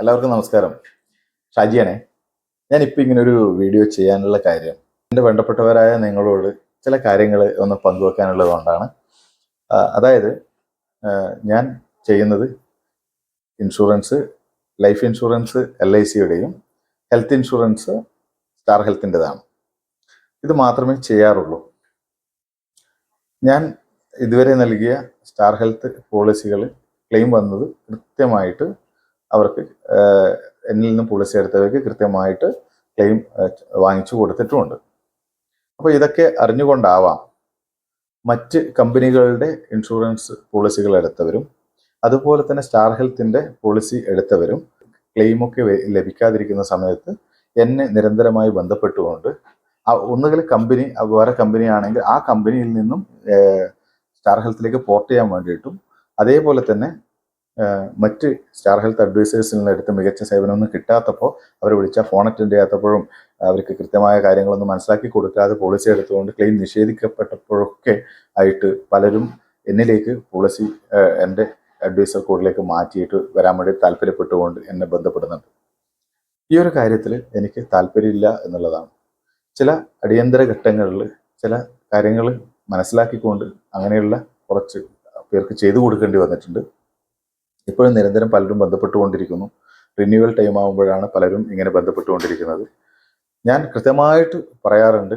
എല്ലാവർക്കും നമസ്കാരം. ഷാജിയാണേ ഞാനിപ്പോൾ ഇങ്ങനെ ഒരു വീഡിയോ ചെയ്യാനുള്ള കാര്യം. എന്റെ വേണ്ടപ്പെട്ടവരായ നിങ്ങളോട് ചില കാര്യങ്ങൾ ഒന്ന് പങ്കുവെക്കാനുള്ളത് കൊണ്ടാണ്. അതായത് ഞാൻ ചെയ്യുന്നത് insurance life insurance L I സിയുടെയും health insurance star ഹെൽത്തിന്റെതാണ്. ഇത് മാത്രമേ ചെയ്യാറുള്ളൂ. ഞാൻ ഇതുവരെ നൽകിയ സ്റ്റാർ ഹെൽത്ത് പോളിസികൾ ക്ലെയിം വന്നത് കൃത്യമായിട്ട് അവർക്ക് എന്നിൽ നിന്നും പോളിസി എടുത്തവർക്ക് കൃത്യമായിട്ട് ക്ലെയിം വാങ്ങിച്ചു കൊടുത്തിട്ടുമുണ്ട് അപ്പോൾ ഇതൊക്കെ അറിഞ്ഞുകൊണ്ടാവാം മറ്റ് കമ്പനികളുടെ ഇൻഷുറൻസ് പോളിസികൾ എടുത്തവരും അതുപോലെ തന്നെ സ്റ്റാർ ഹെൽത്തിന്റെ പോളിസി എടുത്തവരും ക്ലെയിമൊക്കെ ലഭിക്കാതിരിക്കുന്ന സമയത്ത് എന്നെ നിരന്തരമായി ബന്ധപ്പെട്ടുകൊണ്ട് ഒന്നുകിൽ കമ്പനി വേറെ കമ്പനി ആണെങ്കിൽ ആ കമ്പനിയിൽ നിന്നും സ്റ്റാർ ഹെൽത്തിലേക്ക് പോർട്ട് ചെയ്യാൻ വേണ്ടിയിട്ടും അതേപോലെ തന്നെ മറ്റ് സ്റ്റാർ ഹെൽത്ത് അഡ്വൈസേഴ്സിൽ നിന്ന് എടുത്ത് മികച്ച സേവനമൊന്നും കിട്ടാത്തപ്പോൾ അവർ വിളിച്ചാൽ ഫോൺ അറ്റൻഡ് ചെയ്യാത്തപ്പോഴും അവർക്ക് കൃത്യമായ കാര്യങ്ങളൊന്നും മനസ്സിലാക്കി കൊടുക്കാതെ പോളിസി എടുത്തുകൊണ്ട് ക്ലെയിം നിഷേധിക്കപ്പെട്ടപ്പോഴൊക്കെ ആയിട്ട് പലരും എന്നിലേക്ക് പോളിസി എന്റെ അഡ്വൈസർ കോഡിലേക്ക് മാറ്റിയിട്ട് വരാൻ വേണ്ടി താല്പര്യപ്പെട്ടുകൊണ്ട് എന്നെ ബന്ധപ്പെടുന്നുണ്ട്. ഈ ഒരു കാര്യത്തിൽ എനിക്ക് താല്പര്യമില്ല എന്നുള്ളതാണ്. ചില അടിയന്തര ഘട്ടങ്ങളിൽ ചില കാര്യങ്ങൾ മനസ്സിലാക്കിക്കൊണ്ട് അങ്ങനെയുള്ള കുറച്ച് പേർക്ക് ചെയ്തു കൊടുക്കേണ്ടി വന്നിട്ടുണ്ട്. ഇപ്പോഴും നിരന്തരം പലരും ബന്ധപ്പെട്ടുകൊണ്ടിരിക്കുന്നു. റിന്യൂവൽ ടൈം ആകുമ്പോഴാണ് പലരും ഇങ്ങനെ ബന്ധപ്പെട്ടുകൊണ്ടിരിക്കുന്നത്. ഞാൻ കൃത്യമായിട്ട് പറയാറുണ്ട്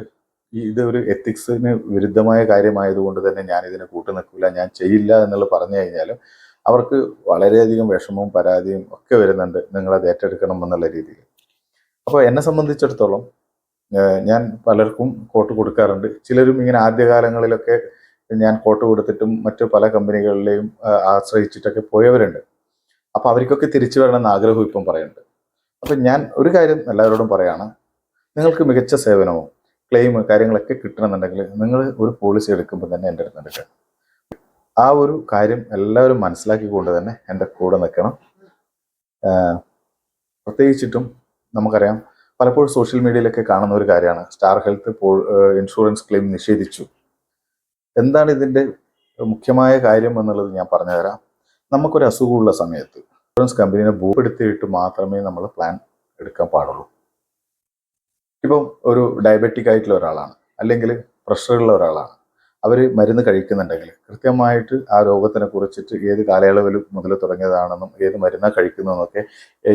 ഈ ഇത് ഒരു എത്തിക്സിന് വിരുദ്ധമായ കാര്യമായതുകൊണ്ട് തന്നെ ഞാൻ ഇതിനെ കൂട്ടു നിൽക്കില്ല ഞാൻ ചെയ്യില്ല എന്നുള്ളത് പറഞ്ഞു കഴിഞ്ഞാലും അവർക്ക് വളരെയധികം വിഷമവും പരാതിയും ഒക്കെ വരുന്നുണ്ട് നിങ്ങളത് ഏറ്റെടുക്കണം എന്നുള്ള രീതിയിൽ. അപ്പോൾ എന്നെ സംബന്ധിച്ചിടത്തോളം ഞാൻ പലർക്കും കോട്ട് കൊടുക്കാറുണ്ട്. ചിലരും ഇങ്ങനെ ആദ്യകാലങ്ങളിലൊക്കെ ഞാൻ കോട്ട് കൊടുത്തിട്ടും മറ്റു പല കമ്പനികളിലെയും ആശ്രയിച്ചിട്ടൊക്കെ പോയവരുണ്ട്. അപ്പോൾ അവർക്കൊക്കെ തിരിച്ചു വരണമെന്ന് ആഗ്രഹം ഇപ്പം പറയുന്നുണ്ട്. അപ്പം ഞാൻ ഒരു കാര്യം എല്ലാവരോടും പറയാണ്. നിങ്ങൾക്ക് മികച്ച സേവനമോ ക്ലെയിം കാര്യങ്ങളൊക്കെ കിട്ടണമെന്നുണ്ടെങ്കിൽ നിങ്ങൾ ഒരു പോളിസി എടുക്കുമ്പോൾ തന്നെ എന്റെ അടുത്ത് എടുക്കുക ആ ഒരു കാര്യം എല്ലാവരും മനസ്സിലാക്കിക്കൊണ്ട് തന്നെ എന്റെ കൂടെ നിൽക്കണം. പ്രത്യേകിച്ചിട്ടും നമുക്കറിയാം പലപ്പോഴും സോഷ്യൽ മീഡിയയിലൊക്കെ കാണുന്ന ഒരു കാര്യമാണ്. സ്റ്റാർ ഹെൽത്ത് ഇൻഷുറൻസ് ക്ലെയിം നിഷേധിച്ചു. എന്താണ് ഇതിന്റെ മുഖ്യമായ കാര്യം എന്നുള്ളത് ഞാൻ പറഞ്ഞുതരാം. നമുക്കൊരു അസുഖമുള്ള സമയത്ത് ഇൻഷുറൻസ് കമ്പനീനെ ഭൂപ്പെടുത്തിയിട്ട് മാത്രമേ നമ്മൾ പ്ലാൻ എടുക്കാൻ പാടുള്ളൂ. ഇപ്പം ഒരു ഡയബറ്റിക് ആയിട്ടുള്ള ഒരാളാണ് അല്ലെങ്കിൽ പ്രഷറുള്ള ഒരാളാണ് അവർ മരുന്ന് കഴിക്കുന്നുണ്ടെങ്കിൽ കൃത്യമായിട്ട് ആ രോഗത്തിനെ കുറിച്ചിട്ട് ഏത് കാലയളവിൽ മുതൽ തുടങ്ങിയതാണെന്നും ഏത് മരുന്നാണ് കഴിക്കുന്നതെന്നൊക്കെ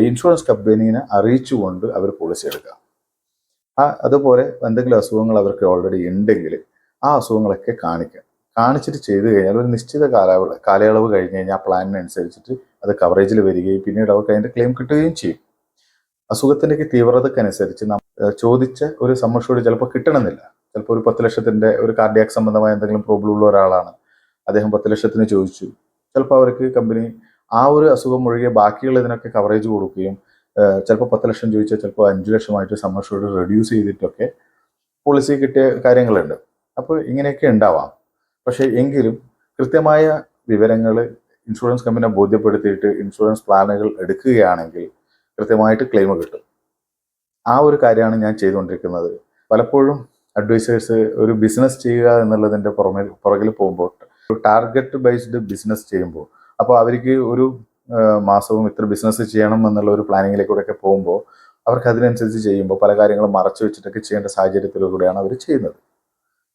ഇൻഷുറൻസ് കമ്പനീനെ അറിയിച്ചുകൊണ്ട് അവർ പോളിസി എടുക്കുക. ആ അതുപോലെ എന്തെങ്കിലും അസുഖങ്ങൾ അവർക്ക് ഓൾറെഡി ഉണ്ടെങ്കിൽ ആ അസുഖങ്ങളൊക്കെ കാണിക്കുക കാണിച്ചിട്ട് ചെയ്തു കഴിഞ്ഞാൽ ഒരു നിശ്ചിത കാലയളവ് കാലയളവ് കഴിഞ്ഞ് കഴിഞ്ഞാൽ പ്ലാനിനനുസരിച്ചിട്ട് അത് കവറേജിൽ വരികയും പിന്നീട് അവർക്ക് അതിന്റെ ക്ലെയിം കിട്ടുകയും ചെയ്യും. അസുഖത്തിന്റെ തീവ്രതക്കനുസരിച്ച് ചോദിച്ച ഒരു സമ്മർഷോട് ചിലപ്പോൾ കിട്ടണമെന്നില്ല. ചിലപ്പോൾ ഒരു പത്ത് ലക്ഷത്തിന്റെ ഒരു കാർഡിയാക് സംബന്ധമായ എന്തെങ്കിലും പ്രോബ്ലം ഉള്ള ഒരാളാണ്. അദ്ദേഹം പത്ത് ലക്ഷത്തിന് ചോദിച്ചു. ചിലപ്പോൾ അവർക്ക് കമ്പനി ആ ഒരു അസുഖം ഒഴികെ ബാക്കിയുള്ള ഇതിനൊക്കെ കവറേജ് കൊടുക്കുകയും ചിലപ്പോൾ പത്ത് ലക്ഷം ചോദിച്ചാൽ ചിലപ്പോൾ അഞ്ച് ലക്ഷമായിട്ട് സമ്മർഷോട് റെഡ്യൂസ് ചെയ്തിട്ടൊക്കെ പോളിസി കിട്ടിയ കാര്യങ്ങളുണ്ട്. അപ്പോൾ ഇങ്ങനെയൊക്കെ ഉണ്ടാവാം. പക്ഷേ എങ്കിലും കൃത്യമായ വിവരങ്ങൾ ഇൻഷുറൻസ് കമ്പനിയെ ബോധ്യപ്പെടുത്തിയിട്ട് ഇൻഷുറൻസ് പ്ലാനുകൾ എടുക്കുകയാണെങ്കിൽ കൃത്യമായിട്ട് ക്ലെയിം കിട്ടും. ആ ഒരു കാര്യമാണ് ഞാൻ ചെയ്തുകൊണ്ടിരിക്കുന്നത്. പലപ്പോഴും അഡ്വൈസേഴ്സ് ഒരു ബിസിനസ് ചെയ്യുക എന്നുള്ളതിന്റെ പുറമെ പുറകിൽ പോകുമ്പോൾ ടാർഗറ്റ് ബേസ്ഡ് ബിസിനസ് ചെയ്യുമ്പോൾ അപ്പോൾ അവർക്ക് ഒരു മാസവും ഇത്ര ബിസിനസ് ചെയ്യണം എന്നുള്ള ഒരു പ്ലാനിങ്ങിലേക്കൂടെയൊക്കെ പോകുമ്പോൾ അവർക്ക് അതിനനുസരിച്ച് ചെയ്യുമ്പോൾ പല കാര്യങ്ങളും മറച്ചു വെച്ചിട്ടൊക്കെ ചെയ്യേണ്ട സാഹചര്യത്തിലൂടെയാണ് അവർ ചെയ്യുന്നത്.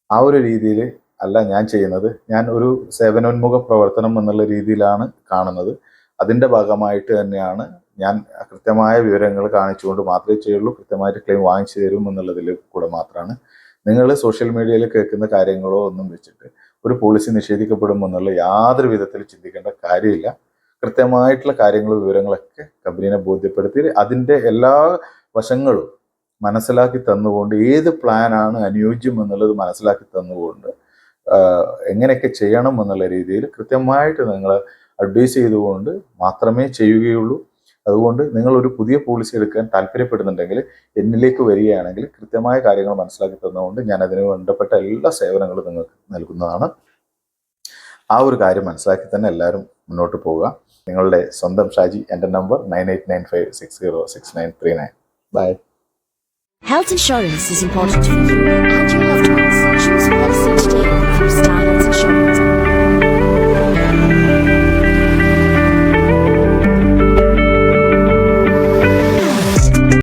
ആ ഒരു രീതിയിൽ അല്ല ഞാൻ ചെയ്യുന്നത്. ഞാൻ ഒരു സേവനോന്മുഖ പ്രവർത്തനം എന്നുള്ള രീതിയിലാണ് കാണുന്നത്. അതിന്റെ ഭാഗമായിട്ട് തന്നെയാണ് ഞാൻ കൃത്യമായ വിവരങ്ങൾ കാണിച്ചുകൊണ്ട് മാത്രമേ ചെയ്യുള്ളൂ. കൃത്യമായിട്ട് ക്ലെയിം വാങ്ങിച്ചു തരും എന്നുള്ളതിൽ കൂടെ മാത്രമാണ്. നിങ്ങൾ സോഷ്യൽ മീഡിയയിൽ കേൾക്കുന്ന കാര്യങ്ങളോ ഒന്നും വെച്ചിട്ട് ഒരു പോളിസി നിഷേധിക്കപ്പെടും എന്നുള്ള യാതൊരു വിധത്തിൽ ചിന്തിക്കേണ്ട കാര്യമില്ല. കൃത്യമായിട്ടുള്ള കാര്യങ്ങളും വിവരങ്ങളൊക്കെ കമ്പനീനെ ബോധ്യപ്പെടുത്തി അതിന്റെ എല്ലാ വശങ്ങളും മനസ്സിലാക്കി തന്നുകൊണ്ട് ഏത് പ്ലാനാണ് അനുയോജ്യം എന്നുള്ളത് മനസ്സിലാക്കി തന്നുകൊണ്ട് എങ്ങനെയൊക്കെ ചെയ്യണം എന്നുള്ള രീതിയിൽ കൃത്യമായിട്ട് നിങ്ങൾ അഡ്വൈസ് ചെയ്തുകൊണ്ട് മാത്രമേ ചെയ്യുകയുള്ളൂ. അതുകൊണ്ട് നിങ്ങൾ ഒരു പുതിയ പോളിസി എടുക്കാൻ താല്പര്യപ്പെടുന്നുണ്ടെങ്കിൽ എന്നിലേക്ക് വരികയാണെങ്കിൽ കൃത്യമായ കാര്യങ്ങൾ മനസ്സിലാക്കി തന്നുകൊണ്ട് ഞാൻ അതിന് ബന്ധപ്പെട്ട എല്ലാ സേവനങ്ങളും നിങ്ങൾക്ക് നൽകുന്നതാണ്. ആ ഒരു കാര്യം മനസ്സിലാക്കി തന്നെ എല്ലാവരും മുന്നോട്ട് പോവുക. നിങ്ങളുടെ സ്വന്തം ഷാജി എന്റെ number nine eight nine five six zero six nine three nine. Bye. Health insurance is important to you and your loved ones. Choose a policy today